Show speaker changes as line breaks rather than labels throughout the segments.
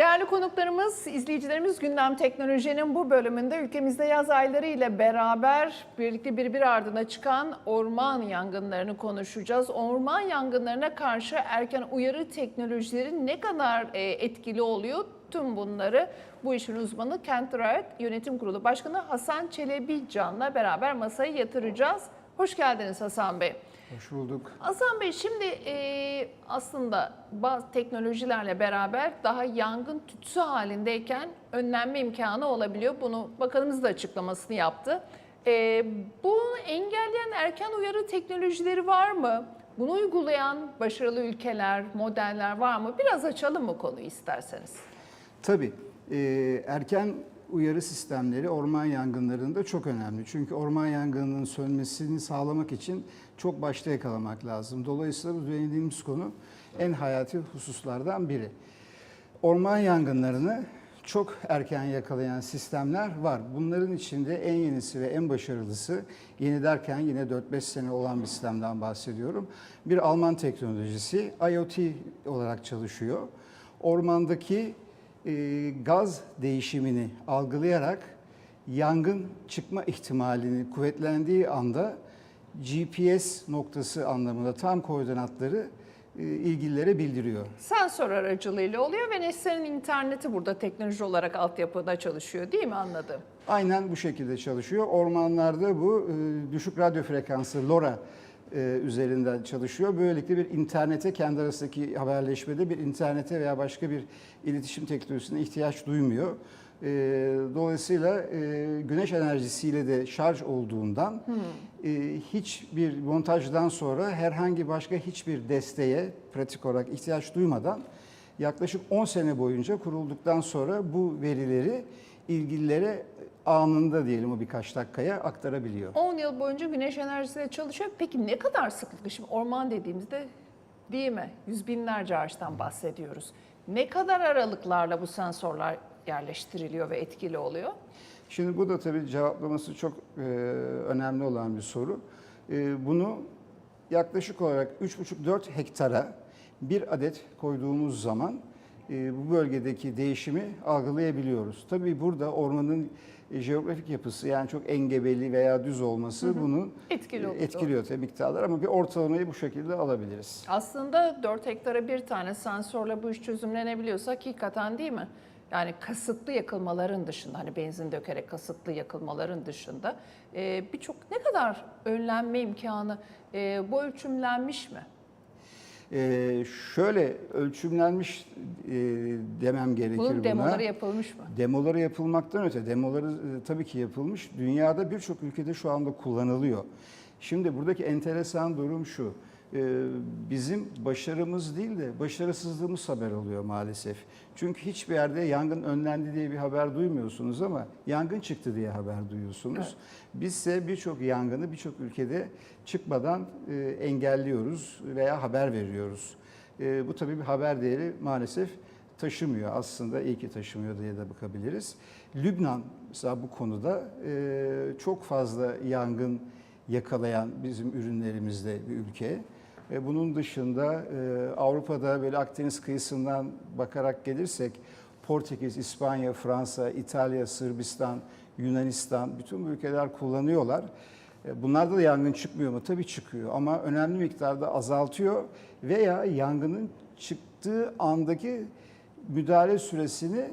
Değerli konuklarımız, izleyicilerimiz Gündem Teknoloji'nin bu bölümünde ülkemizde yaz ayları ile beraber birlikte birbir ardına çıkan orman yangınlarını konuşacağız. Orman yangınlarına karşı erken uyarı teknolojileri ne kadar e, etkili oluyor? Tüm bunları bu işin uzmanı Kent Rayak Yönetim Kurulu Başkanı Hasan Çelebi Can'la beraber masaya yatıracağız. Hoş geldiniz Hasan Bey.
Hoş bulduk.
Hasan Bey şimdi e, aslında bazı teknolojilerle beraber daha yangın tütsü halindeyken önlenme imkanı olabiliyor. Bunu bakanımız da açıklamasını yaptı. E, bunu engelleyen erken uyarı teknolojileri var mı? Bunu uygulayan başarılı ülkeler, modeller var mı? Biraz açalım mı konuyu isterseniz?
Tabii e, erken uyarı sistemleri orman yangınlarında çok önemli. Çünkü orman yangınının sönmesini sağlamak için çok başta yakalamak lazım. Dolayısıyla bu değindiğimiz konu en hayati hususlardan biri. Orman yangınlarını çok erken yakalayan sistemler var. Bunların içinde en yenisi ve en başarılısı, yeni derken yine 4-5 sene olan bir sistemden bahsediyorum. Bir Alman teknolojisi IoT olarak çalışıyor. Ormandaki e, gaz değişimini algılayarak yangın çıkma ihtimalini kuvvetlendiği anda GPS noktası anlamında tam koordinatları e, ilgililere bildiriyor.
Sensör aracılığıyla oluyor ve Nesne'nin interneti burada teknoloji olarak altyapıda çalışıyor değil mi anladım?
Aynen bu şekilde çalışıyor. Ormanlarda bu e, düşük radyo frekanslı LoRa üzerinden çalışıyor. Böylelikle bir internete kendi arasındaki haberleşmede bir internete veya başka bir iletişim teknolojisine ihtiyaç duymuyor. E, Dolayısıyla e, güneş enerjisiyle de şarj olduğundan e, hiçbir montajdan sonra herhangi başka hiçbir desteğe pratik olarak ihtiyaç duymadan yaklaşık 10 sene boyunca kurulduktan sonra bu verileri ilgililere anında diyelim o birkaç dakikaya aktarabiliyor.
10 yıl boyunca güneş enerjisiyle çalışıyor. Peki ne kadar sıklıkla? Şimdi orman dediğimizde değil mi? Yüz binlerce ağaçtan bahsediyoruz. Ne kadar aralıklarla bu sensörler yerleştiriliyor ve etkili oluyor?
Şimdi bu da tabii cevaplaması çok e, önemli olan bir soru. E, bunu yaklaşık olarak 3,5-4 hektara bir adet koyduğumuz zaman bu bölgedeki değişimi algılayabiliyoruz. Tabii burada ormanın e, jeografik yapısı yani çok engebeli veya düz olması bunu
Etkili
e, etkiliyor tabii miktarlar ama bir ortalamayı bu şekilde alabiliriz.
Aslında 4 hektara bir tane sensörle bu iş çözümlenebiliyorsa hakikaten değil mi? Yani kasıtlı yakılmaların dışında hani benzin dökerek kasıtlı yakılmaların dışında e, birçok ne kadar önlenme imkanı e, bu ölçümlenmiş mi?
Ee, şöyle ölçümlenmiş e, demem gerekir
Bunun
buna.
demoları yapılmış mı?
Demoları yapılmaktan öte, demoları e, tabii ki yapılmış. Dünyada birçok ülkede şu anda kullanılıyor. Şimdi buradaki enteresan durum şu. E, Bizim başarımız değil de başarısızlığımız haber oluyor maalesef. Çünkü hiçbir yerde yangın önlendi diye bir haber duymuyorsunuz ama yangın çıktı diye haber duyuyorsunuz.
Evet.
Bizse birçok yangını birçok ülkede çıkmadan e, engelliyoruz veya haber veriyoruz. E, Bu tabii bir haber değeri maalesef taşımıyor. Aslında iyi ki taşımıyor diye de bakabiliriz. Lübnan mesela bu konuda e, çok fazla yangın yakalayan bizim ürünlerimizde bir ülke. Ve bunun dışında e, Avrupa'da böyle Akdeniz kıyısından bakarak gelirsek Portekiz, İspanya, Fransa, İtalya, Sırbistan, Yunanistan bütün bu ülkeler kullanıyorlar. E, Bunlarda da yangın çıkmıyor mu? Tabii çıkıyor ama önemli miktarda azaltıyor veya yangının çıktığı andaki müdahale süresini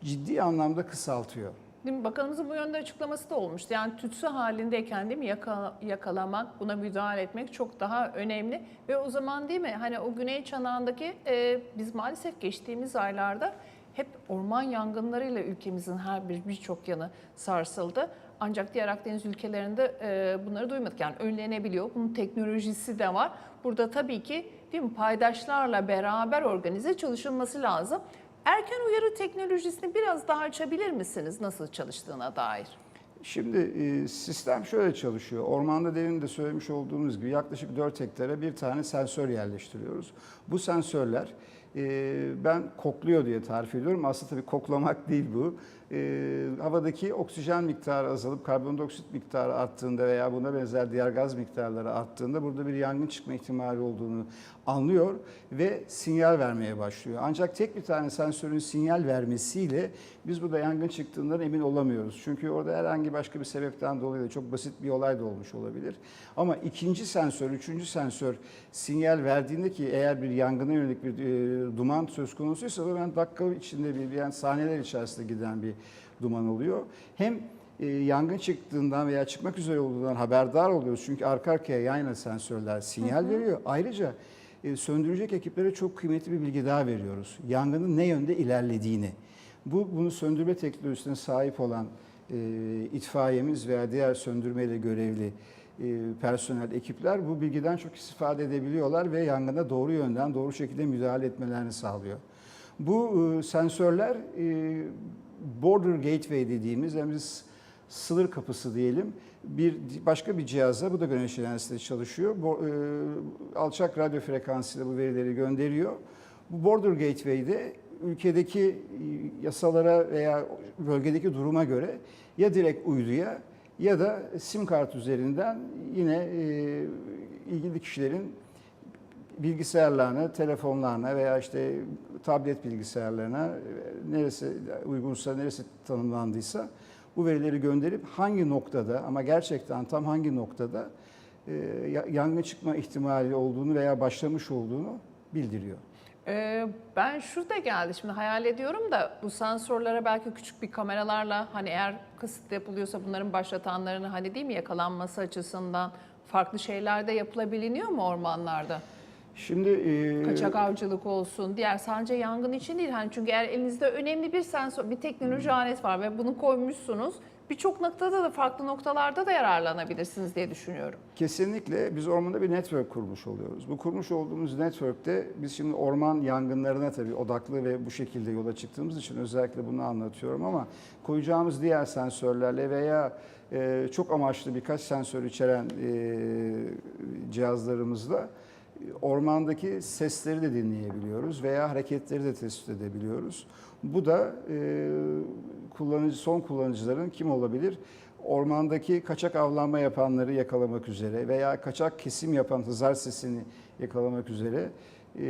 ciddi anlamda kısaltıyor.
Bakanımızın bu yönde açıklaması da olmuştu. Yani tütsü halindeyken değil mi yaka- yakalamak, buna müdahale etmek çok daha önemli. Ve o zaman değil mi hani o güney çanağındaki e, biz maalesef geçtiğimiz aylarda hep orman yangınlarıyla ülkemizin her bir birçok yanı sarsıldı. Ancak diğer Akdeniz ülkelerinde e, bunları duymadık. Yani önlenebiliyor. Bunun teknolojisi de var. Burada tabii ki değil mi paydaşlarla beraber organize çalışılması lazım. Erken uyarı teknolojisini biraz daha açabilir misiniz nasıl çalıştığına dair?
Şimdi e, sistem şöyle çalışıyor. Ormanda demin de söylemiş olduğumuz gibi yaklaşık 4 hektara bir tane sensör yerleştiriyoruz. Bu sensörler e, ben kokluyor diye tarif ediyorum. Aslında tabii koklamak değil bu. E, havadaki oksijen miktarı azalıp karbondioksit miktarı arttığında veya buna benzer diğer gaz miktarları arttığında burada bir yangın çıkma ihtimali olduğunu anlıyor ve sinyal vermeye başlıyor. Ancak tek bir tane sensörün sinyal vermesiyle biz burada yangın çıktığından emin olamıyoruz. Çünkü orada herhangi başka bir sebepten dolayı da çok basit bir olay da olmuş olabilir. Ama ikinci sensör, üçüncü sensör sinyal verdiğinde ki eğer bir yangına yönelik bir e, duman söz konusuysa bu ben dakika içinde bir yani saniyeler içerisinde giden bir duman oluyor. Hem e, yangın çıktığından veya çıkmak üzere olduğundan haberdar oluyoruz. Çünkü arka arkaya yan yana sensörler sinyal veriyor. Ayrıca e, söndürecek ekiplere çok kıymetli bir bilgi daha veriyoruz. Yangının ne yönde ilerlediğini. Bu bunu söndürme teknolojisine sahip olan e, itfaiyemiz veya diğer söndürmeyle görevli e, personel, ekipler bu bilgiden çok istifade edebiliyorlar ve yangına doğru yönden, doğru şekilde müdahale etmelerini sağlıyor. Bu e, sensörler e, border gateway dediğimiz yani biz sınır kapısı diyelim bir başka bir cihaza bu da güneş enerjisiyle çalışıyor. Bo, e, alçak radyo frekansıyla bu verileri gönderiyor. Bu border gateway'de ülkedeki e, yasalara veya bölgedeki duruma göre ya direkt uyduya ya da sim kart üzerinden yine e, ilgili kişilerin bilgisayarlarına, telefonlarına veya işte tablet bilgisayarlarına e, neresi uygunsa, neresi tanımlandıysa bu verileri gönderip hangi noktada ama gerçekten tam hangi noktada e, ya- yangın çıkma ihtimali olduğunu veya başlamış olduğunu bildiriyor.
Ee, ben şurada geldi şimdi hayal ediyorum da bu sensörlere belki küçük bir kameralarla hani eğer kısıt yapılıyorsa bunların başlatanlarını hani değil mi yakalanması açısından farklı şeyler de yapılabiliyor mu ormanlarda?
Şimdi e,
Kaçak avcılık olsun, diğer sadece yangın için değil. Hani çünkü eğer elinizde önemli bir sensör, bir teknoloji alet var ve bunu koymuşsunuz. Birçok noktada da farklı noktalarda da yararlanabilirsiniz diye düşünüyorum.
Kesinlikle biz ormanda bir network kurmuş oluyoruz. Bu kurmuş olduğumuz network'te biz şimdi orman yangınlarına tabii odaklı ve bu şekilde yola çıktığımız için özellikle bunu anlatıyorum ama koyacağımız diğer sensörlerle veya e, çok amaçlı birkaç sensör içeren e, cihazlarımızla ormandaki sesleri de dinleyebiliyoruz veya hareketleri de tespit edebiliyoruz. Bu da e, kullanıcı son kullanıcıların kim olabilir? Ormandaki kaçak avlanma yapanları yakalamak üzere veya kaçak kesim yapan hızar sesini yakalamak üzere e,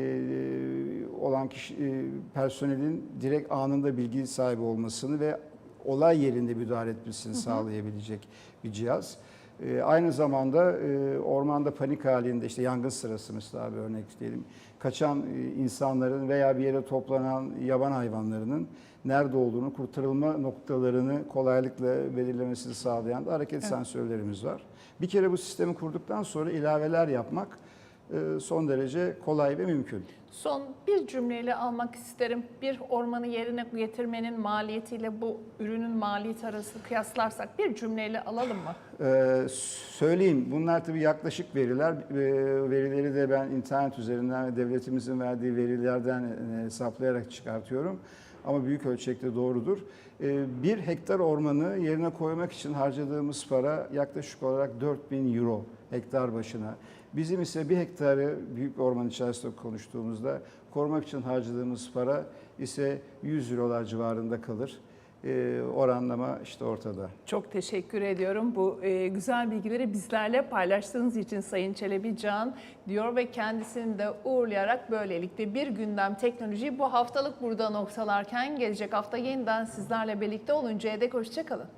olan kişi, e, personelin direkt anında bilgi sahibi olmasını ve olay yerinde müdahale etmesini sağlayabilecek bir cihaz. E, aynı zamanda e, ormanda panik halinde işte yangın sırası mesela bir örnek diyelim. Kaçan e, insanların veya bir yere toplanan yaban hayvanlarının nerede olduğunu, kurtarılma noktalarını kolaylıkla belirlemesini sağlayan da hareket
Evet.
sensörlerimiz var. Bir kere bu sistemi kurduktan sonra ilaveler yapmak son derece kolay ve mümkün.
Son bir cümleyle almak isterim. Bir ormanı yerine getirmenin maliyetiyle bu ürünün maliyeti arasını kıyaslarsak bir cümleyle alalım mı?
Ee, söyleyeyim bunlar tabii yaklaşık veriler. Ee, verileri de ben internet üzerinden ve devletimizin verdiği verilerden e, hesaplayarak çıkartıyorum. Ama büyük ölçekte doğrudur. Ee, bir hektar ormanı yerine koymak için harcadığımız para yaklaşık olarak 4000 euro hektar başına. Bizim ise bir hektarı büyük orman içerisinde konuştuğumuzda korumak için harcadığımız para ise 100 eurolar civarında kalır. Ee, oranlama işte ortada.
Çok teşekkür ediyorum bu e, güzel bilgileri bizlerle paylaştığınız için Sayın Çelebi Can diyor ve kendisini de uğurlayarak böylelikle bir gündem teknolojiyi bu haftalık burada noktalarken gelecek hafta yeniden sizlerle birlikte oluncaya dek hoşçakalın.